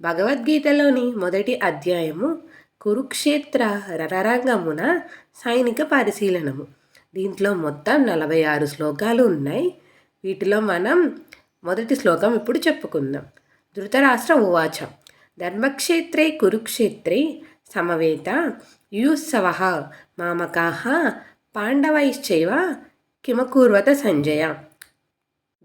భగవద్గీతలోని మొదటి అధ్యాయము కురుక్షేత్ర రణరంగమున సైనిక పరిశీలనము. దీంట్లో మొత్తం నలభై ఆరు శ్లోకాలు ఉన్నాయి. వీటిలో మనం మొదటి శ్లోకం ఇప్పుడు చెప్పుకుందాం. ధృతరాష్ట్ర ఉవాచ. ధర్మక్షేత్రే కురుక్షేత్రే సమవేత యూత్సవ మామకాహ పాండవైశ్చైవ కిమకూర్వత సంజయ.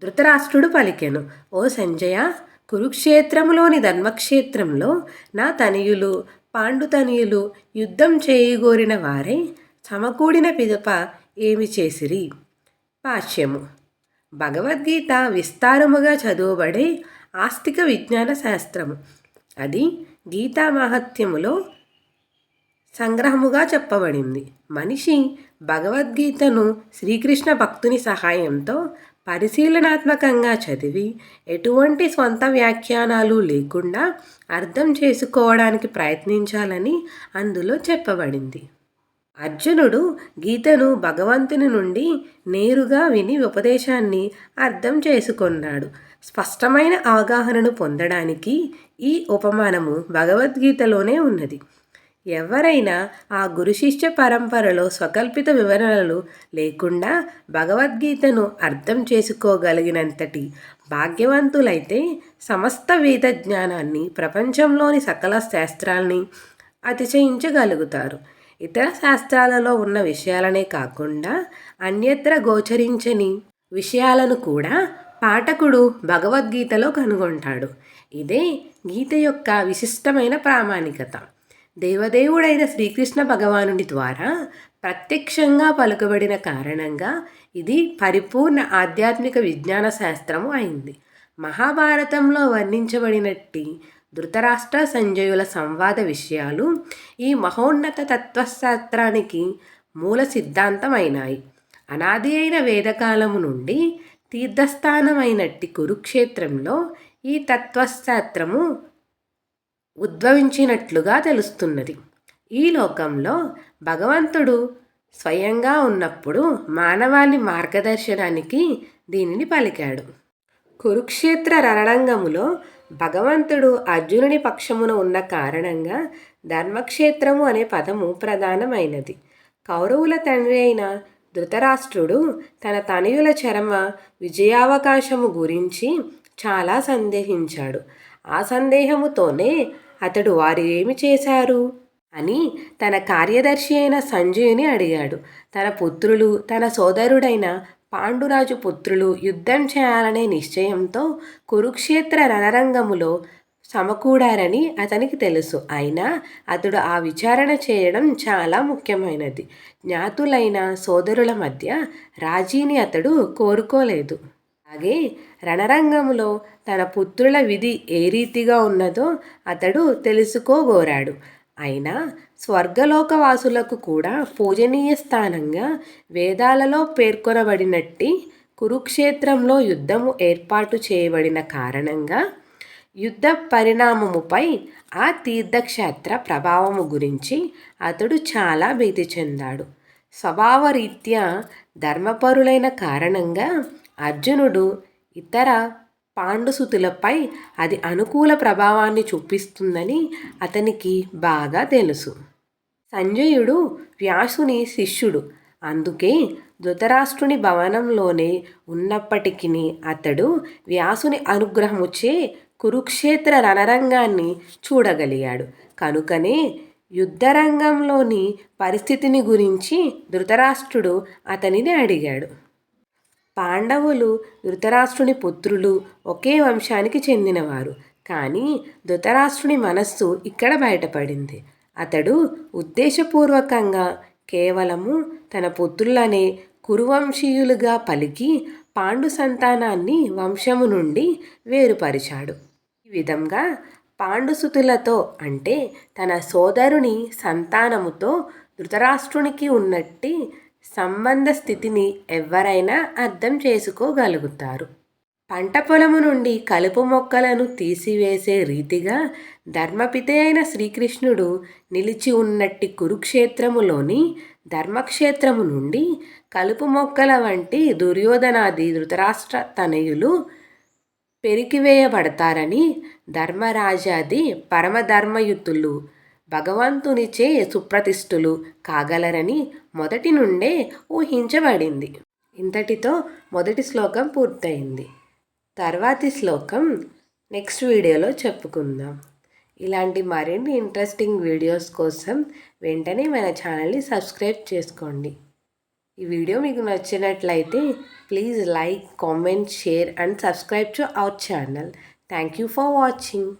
ధృతరాష్ట్రుడు పలికెను ఓ సంజయ కురుక్షేత్రములోని ధర్మక్షేత్రంలో నా తనయులు పాండుతనయులు యుద్ధం చేయగోరిన వారే సమకూడిన పిదప ఏమి చేసిరి? భాష్యము భగవద్గీత విస్తారముగా చదువబడే ఆస్తిక విజ్ఞాన శాస్త్రము. అది గీతా మహత్యములో సంగ్రహముగా చెప్పబడింది. మనిషి భగవద్గీతను శ్రీకృష్ణ భక్తుని సహాయంతో పరిశీలనాత్మకంగా చదివి ఎటువంటి సొంత వ్యాఖ్యానాలు లేకుండా అర్థం చేసుకోవడానికి ప్రయత్నించాలని అందులో చెప్పబడింది. అర్జునుడు గీతను భగవంతుని నుండి నేరుగా విని ఉపదేశాన్ని అర్థం చేసుకున్నాడు. స్పష్టమైన అవగాహనను పొందడానికి ఈ ఉపమానము భగవద్గీతలోనే ఉన్నది. ఎవరైనా ఆ గురు శిష్య పరంపరలో స్వకల్పిత వివరణలు లేకుండా భగవద్గీతను అర్థం చేసుకోగలిగినంతటి భాగ్యవంతులైతే సమస్త వేద జ్ఞానాన్ని ప్రపంచంలోని సకల శాస్త్రాల్ని అతిశయించగలుగుతారు. ఇతర శాస్త్రాలలో ఉన్న విషయాలనే కాకుండా అన్యత్ర గోచరించని విషయాలను కూడా పాఠకుడు భగవద్గీతలో కనుగొంటాడు. ఇదే గీత యొక్క విశిష్టమైన ప్రామాణికత. దేవదేవుడైన శ్రీకృష్ణ భగవానుడి ద్వారా ప్రత్యక్షంగా పలుకబడిన కారణంగా ఇది పరిపూర్ణ ఆధ్యాత్మిక విజ్ఞాన శాస్త్రము అయింది. మహాభారతంలో వర్ణించబడినట్టి ధృతరాష్ట్ర సంజయుల సంవాద విషయాలు ఈ మహోన్నత తత్వశాస్త్రానికి మూల సిద్ధాంతమైనాయి. అనాది అయిన వేదకాలము నుండి తీర్థస్థానమైనట్టి కురుక్షేత్రంలో ఈ తత్వశాస్త్రము ఉద్భవించినట్లుగా తెలుస్తున్నది. ఈ లోకంలో భగవంతుడు స్వయంగా ఉన్నప్పుడు మానవాళి మార్గదర్శనానికి దీనిని పలికాడు. కురుక్షేత్ర రణరంగములో భగవంతుడు అర్జునుని పక్షమున ఉన్న కారణంగా ధర్మక్షేత్రము అనే పదము ప్రధానమైనది. కౌరవుల తండ్రి అయిన ధృతరాష్ట్రుడు తన తనయుల చరమ విజయావకాశము గురించి చాలా సందేహించాడు. ఆ సందేహముతోనే అతడు వారు ఏమి చేశారు? అని తన కార్యదర్శి అయిన సంజయుని అడిగాడు. తన పుత్రులు తన సోదరుడైన పాండురాజు పుత్రులు యుద్ధం చేయాలనే నిశ్చయంతో కురుక్షేత్ర రణరంగములో సమకూడారని అతనికి తెలుసు. అయినా అతడు ఆ విచారణ చేయడం చాలా ముఖ్యమైనది. జ్ఞాతులైన సోదరుల మధ్య రాజీని అతడు కోరుకోలేదు. అలాగే రణరంగంలో తన పుత్రుల విధి ఏ రీతిగా ఉన్నదో అతడు తెలుసుకోగోరాడు. అయినా స్వర్గలోకవాసులకు కూడా పూజనీయ స్థానంగా వేదాలలో పేర్కొనబడినట్టి కురుక్షేత్రంలో యుద్ధము ఏర్పాటు చేయబడిన కారణంగా యుద్ధ పరిణామముపై ఆ తీర్థక్షేత్ర ప్రభావము గురించి అతడు చాలా భీతి చెందాడు. స్వభావరీత్యా ధర్మపరులైన కారణంగా అర్జునుడు ఇతర పాండుసుతులపై అది అనుకూల ప్రభావాన్ని చూపిస్తుందని అతనికి బాగా తెలుసు. సంజయుడు వ్యాసుని శిష్యుడు. అందుకే ధృతరాష్ట్రుని భవనంలోనే ఉన్నప్పటికీ అతడు వ్యాసుని అనుగ్రహముచే కురుక్షేత్ర రణరంగాన్ని చూడగలిగాడు. కనుకనే యుద్ధరంగంలోని పరిస్థితిని గురించి ధృతరాష్ట్రుడు అతనిని అడిగాడు. పాండవులు ధృతరాష్ట్రుని పుత్రులు ఒకే వంశానికి చెందినవారు. కానీ ధృతరాష్ట్రుని మనస్సు ఇక్కడ బయటపడింది. అతడు ఉద్దేశపూర్వకంగా కేవలము తన పుత్రులనే కురువంశీయులుగా పలికి పాండు సంతానాన్ని వంశము నుండి వేరుపరిచాడు. ఈ విధంగా పాండుసుతులతో అంటే తన సోదరుని సంతానముతో ధృతరాష్ట్రునికి ఉన్నట్టి సంబంధ స్థితిని ఎవరైనా అర్థం చేసుకోగలుగుతారు. పంట పొలము నుండి కలుపు మొక్కలను తీసివేసే రీతిగా ధర్మపితే అయిన శ్రీకృష్ణుడు నిలిచి ఉన్నట్టి కురుక్షేత్రములోని ధర్మక్షేత్రము నుండి కలుపు మొక్కల వంటి దుర్యోధనాది ధృతరాష్ట్ర తనయులు పెరికివేయబడతారని ధర్మరాజాది పరమధర్మయుతులు భగవంతునిచే సుప్రతిష్ఠులు కాగలరని మొదటి నుండే ఊహించబడింది. ఇంతటితో మొదటి శ్లోకం పూర్తయింది. తర్వాతి శ్లోకం నెక్స్ట్ వీడియోలో చెప్పుకుందాం. ఇలాంటి మరిన్ని ఇంట్రెస్టింగ్ వీడియోస్ కోసం వెంటనే మన ఛానల్ని సబ్స్క్రైబ్ చేసుకోండి. ఈ వీడియో మీకు నచ్చినట్లయితే please like comment share and subscribe to our channel. Thank you for watching.